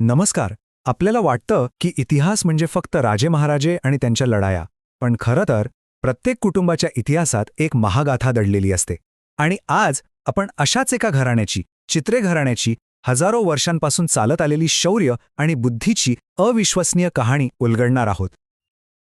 नमस्कार. आपल्याला वाटतं की इतिहास म्हणजे फक्त राजे महाराजे आणि त्यांच्या लढाया पण खरं तर प्रत्येक कुटुंबाच्या इतिहासात एक महागाथा दडलेली असते. आणि आज आपण अशाच एका घराण्याची चित्रे घराण्याची हजारो वर्षांपासून चालत आलेली शौर्य आणि बुद्धीची अविश्वसनीय कहाणी उलगडणार आहोत.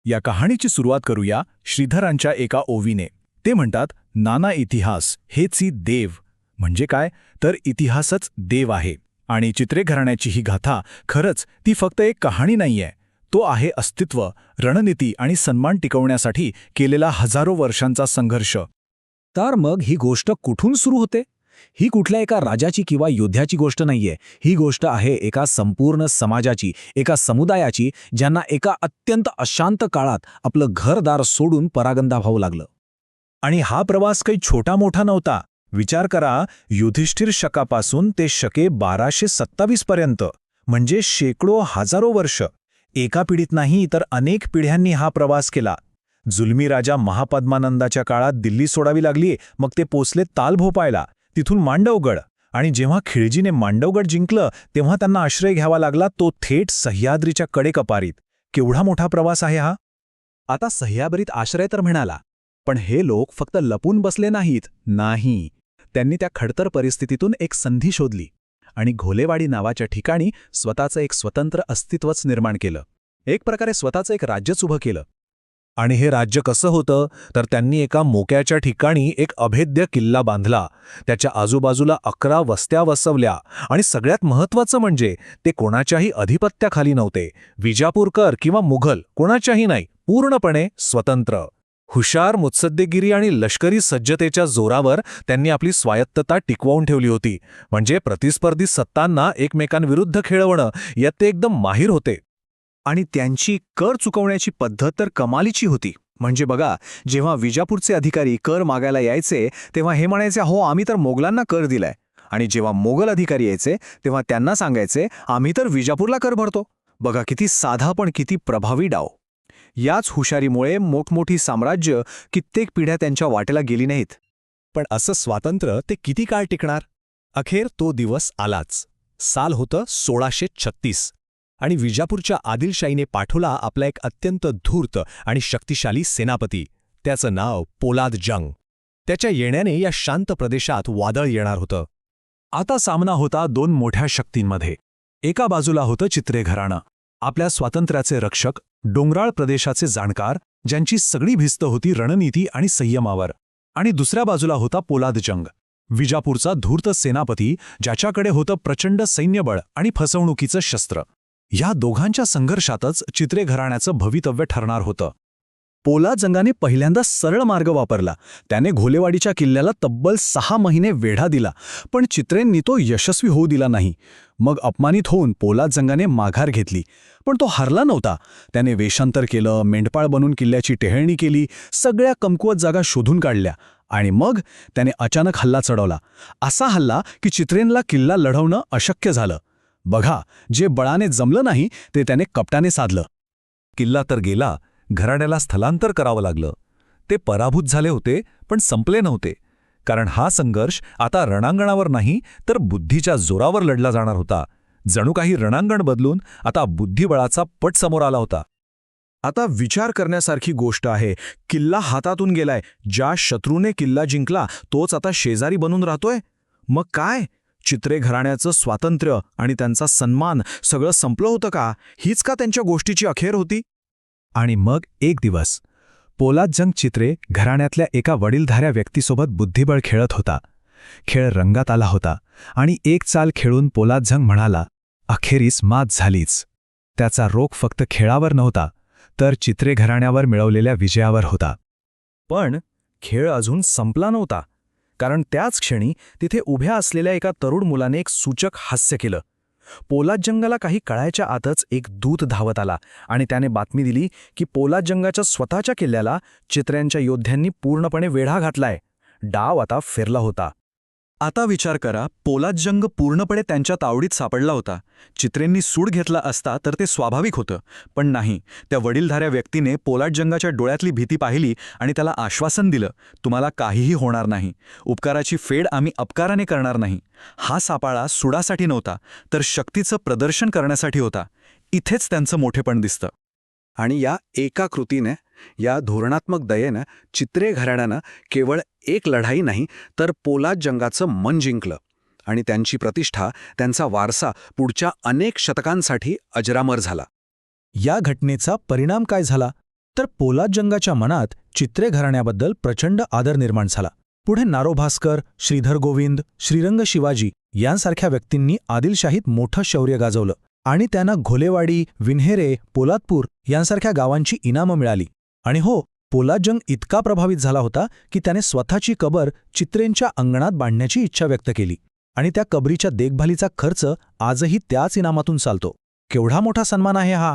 या कहाणीची सुरुवात करूया श्रीधरांच्या एका ओवीने. ते म्हणतात नाना इतिहास हेची देव. म्हणजे काय? तर इतिहासच देव आहे. आणि चित्रे घराण्याची ही गाथा खरंच ती फक्त एक कहाणी नाहीये. तो आहे अस्तित्व रणनीती आणि सन्मान टिकवण्यासाठी केलेला हजारो वर्षांचा संघर्ष. तर मग ही गोष्ट कुठून सुरू होते? ही कुठल्या एका राजाची किंवा योद्ध्याची गोष्ट नाहीये. ही गोष्ट आहे एका संपूर्ण समाजाची एका समुदायाची ज्यांना एका अत्यंत अशांत काळात आपलं घरदार सोडून परागंदा व्हावं लागलं. आणि हा प्रवास काही छोटा मोठा नव्हता. विचार करा युधिष्ठिर शकापासून ते शके बाराशे सत्तावीस पर्यंत म्हणजे शेकडो हजारो वर्ष. एका पिढीत नाही तर अनेक पिढ्यांनी हा प्रवास केला. जुलमी राजा महापद्मानंदाच्या काळात दिल्ली सोडावी लागली मग ते पोचले तालभोपायला तिथून मांडवगड. आणि जेव्हा खिळजीने मांडवगड जिंकलं तेव्हा त्यांना आश्रय घ्यावा लागला तो थेट सह्याद्रीच्या कडेकपारीत केवढा मोठा प्रवास आहे हा? आता सह्याबरीत आश्रय तर म्हणाला पण हे लोक फक्त लपून बसले नाहीत. नाही त्यांनी त्या खडतर परिस्थितीतून एक संधी शोधली आणि घोलेवाडी नावाच्या ठिकाणी स्वतःचं एक स्वतंत्र अस्तित्वच निर्माण केलं. एक प्रकारे स्वतःचं एक राज्यच उभं केलं. आणि हे राज्य कसं होतं? तर त्यांनी एका मोक्याच्या ठिकाणी एक अभेद्य किल्ला बांधला. त्याच्या आजूबाजूला अकरा वस्त्या वसवल्या आणि सगळ्यात महत्त्वाचं म्हणजे ते कोणाच्याही अधिपत्याखाली नव्हते. विजापूरकर किंवा मुघल कोणाच्याही नाही पूर्णपणे स्वतंत्र. हुशार मुत्सद्देगिरी आणि लष्करी सज्जतेच्या जोरावर त्यांनी आपली स्वायत्तता टिकवून ठेवली होती. म्हणजे प्रतिस्पर्धी सत्तांना एकमेकांविरुद्ध खेळवणं यात ते एकदम माहीर होते. आणि त्यांची कर चुकवण्याची पद्धत तर कमालीची होती. म्हणजे बघा जेव्हा विजापूरचे अधिकारी कर मागायला यायचे तेव्हा हे म्हणायचे हो आम्ही तर मोगलांना कर दिलाय. आणि जेव्हा मोगल अधिकारी यायचे तेव्हा त्यांना सांगायचे आम्ही तर विजापूरला कर भरतो. बघा किती साधा पण किती प्रभावी डाव. याच हुशारीमुळे मोठमोठी साम्राज्य कित्येक पिढ्या त्यांच्या वाटेला गेली नाहीत. पण असं स्वातंत्र्य ते किती काळ टिकणार? अखेर तो दिवस आलाच. साल होतं सोळाशे छत्तीस. आणि विजापूरच्या आदिलशाहीने पाठवला आपला एक अत्यंत धूर्त आणि शक्तिशाली सेनापती. त्याचं नाव पोलाद जंग. त्याच्या येण्याने या शांत प्रदेशात वादळ येणार होतं. आता सामना होता दोन मोठ्या शक्तींमध्ये. एका बाजूला होतं चित्रे घराणं आपल्या स्वातंत्र्याचे रक्षक डोंगराळ प्रदेशाचे जाणकार ज्यांची सगळी भिस्त होती रणनीती आणि संयमावर. आणि दुसऱ्या बाजूला होता पोलाद जंग. विजापूरचा धूर्त सेनापती ज्याच्याकडे होतं प्रचंड सैन्यबळ आणि फसवणुकीचं शस्त्र. या दोघांच्या संघर्षातच चित्रे घराण्याचं भवितव्य ठरणार होतं. पोलाद जंगाने पहिल्यांदा सरळ मार्ग वापरला. त्याने घोलेवाडीच्या किल्ल्याला तब्बल सहा महिने वेढा दिला पण चित्रेंनी तो यशस्वी होऊ दिला नाही. मग अपमानित होऊन पोलाद जंगाने माघार घेतली. पण तो हरला नव्हता. त्याने वेषांतर केलं मेंढपाळ बनून किल्ल्याची टेहळणी केली सगळ्या कमकुवत जागा शोधून काढल्या आणि मग त्याने अचानक हल्ला चढवला. असा हल्ला की चित्रेनला किल्ला लढवणं अशक्य झालं. बघा जे बळाने जमलं नाही ते त्याने कपटाने साधलं. किल्ला तर गेला घराण्याला स्थलांतर करावं लागलं. ते पराभूत झाले होते पण संपले नव्हते. कारण हा संघर्ष आता रणांगणावर नाही तर बुद्धीच्या जोरावर लढला जाणार होता. जणू काही रणांगण बदलून आता बुद्धिबळाचा पट समोर आला होता. आता विचार करण्यासारखी गोष्ट आहे. किल्ला हातातून गेलाय. ज्या शत्रूने किल्ला जिंकला तोच आता शेजारी बनून राहतोय. मग काय? चित्रे घराण्याचं स्वातंत्र्य आणि त्यांचा सन्मान सगळं संपलं होतं का? हीच का त्यांच्या गोष्टीची अखेर होती? आणि मग एक दिवस पोलाद जंग चित्रे घराण्यातल्या एका वडीलधाऱ्या व्यक्तीसोबत बुद्धिबळ खेळत होता. खेळ रंगात आला होता आणि एक चाल खेळून पोलाद जंग म्हणाला अखेरीस मात झालीच. त्याचा रोख फक्त खेळावर नव्हता तर चित्रे घराण्यावर मिळवलेल्या विजयावर होता. पण खेळ अजून संपला नव्हता कारण त्याच क्षणी तिथे उभ्या असलेल्या एका तरुण मुलाने एक सूचक हास्य केलं. पोलाद जंगाला काही कळायच्या आतच एक दूत धावत आला आणि त्याने बातमी दिली की पोलाद जंगाच्या स्वतःच्या किल्ल्याला चित्र्यांच्या योद्ध्यांनी पूर्णपणे वेढा घातलाय. डाव आता फिरला होता. आता विचार करा पोलाद जंग पूर्णपणे त्यांच्या तावडीत सापडला होता. चित्रेंनी सूड घेतला असता तर ते स्वाभाविक होतं. पण नाही त्या वडीलधाऱ्या व्यक्तीने पोलाद जंगाच्या डोळ्यातली भीती पाहिली आणि त्याला आश्वासन दिलं तुम्हाला काहीही होणार नाही. उपकाराची फेड आम्ही अपकाराने करणार नाही. हा सापाळा सुडासाठी नव्हता तर शक्तीचं प्रदर्शन करण्यासाठी होता. इथेच त्यांचं मोठेपण दिसतं. आणि या एका कृतीने या धोरणात्मक दयेनं चित्रे घराण्यानं केवळ एक लढाई नाही तर पोलाद जंगाचं मन जिंकलं. आणि त्यांची प्रतिष्ठा त्यांचा वारसा पुढच्या अनेक शतकांसाठी अजरामर झाला. या घटनेचा परिणाम काय झाला? तर पोलाद जंगाच्या मनात चित्रे घराण्याबद्दल प्रचंड आदर निर्माण झाला. पुढे नारोभास्कर श्रीधर गोविंद श्रीरंग शिवाजी यांसारख्या व्यक्तींनी आदिलशाहीत मोठं शौर्य गाजवलं. आणि त्यांना घोलेवाडी विन्हेरे पोलादपूर यांसारख्या गावांची इनामं मिळाली. आणि हो पोलाजंग इतका प्रभावित झाला होता की त्याने स्वतःची कबर चित्रेंच्या अंगणात बांधण्याची इच्छा व्यक्त केली आणि त्या कबरीच्या देखभालीचा खर्च आजही त्याच इनामातून चालतो. केवढा मोठा सन्मान आहे हा!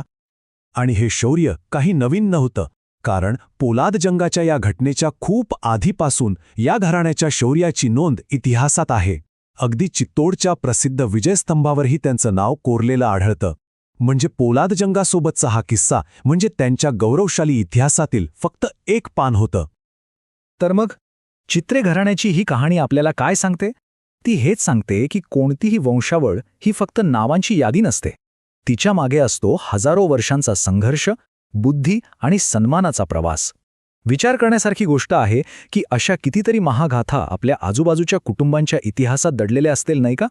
आणि हे शौर्य काही नवीन नव्हतं कारण पोलाद जंगाच्या या घटनेच्या खूप आधीपासून या घराण्याच्या शौर्याची नोंद इतिहासात आहे. अगदी चित्तोडच्या प्रसिद्ध विजयस्तंभावरही त्यांचं नाव कोरलेलं आढळतं. म्हणजे पोलाद जंगासोबतचा हा किस्सा म्हणजे त्यांच्या गौरवशाली इतिहासातील फक्त एक पान होतं. तर मग चित्रे घराण्याची ही कहाणी आपल्याला काय सांगते? ती हेच सांगते की कोणतीही वंशावळ ही फक्त नावांची यादी नसते. तिच्यामागे असतो हजारो वर्षांचा संघर्ष बुद्धी आणि सन्मानाचा प्रवास. विचार करण्यासारखी गोष्ट आहे की अशा कितीतरी महागाथा आपल्या आजूबाजूच्या कुटुंबांच्या इतिहासात दडलेल्या असतील नाही का?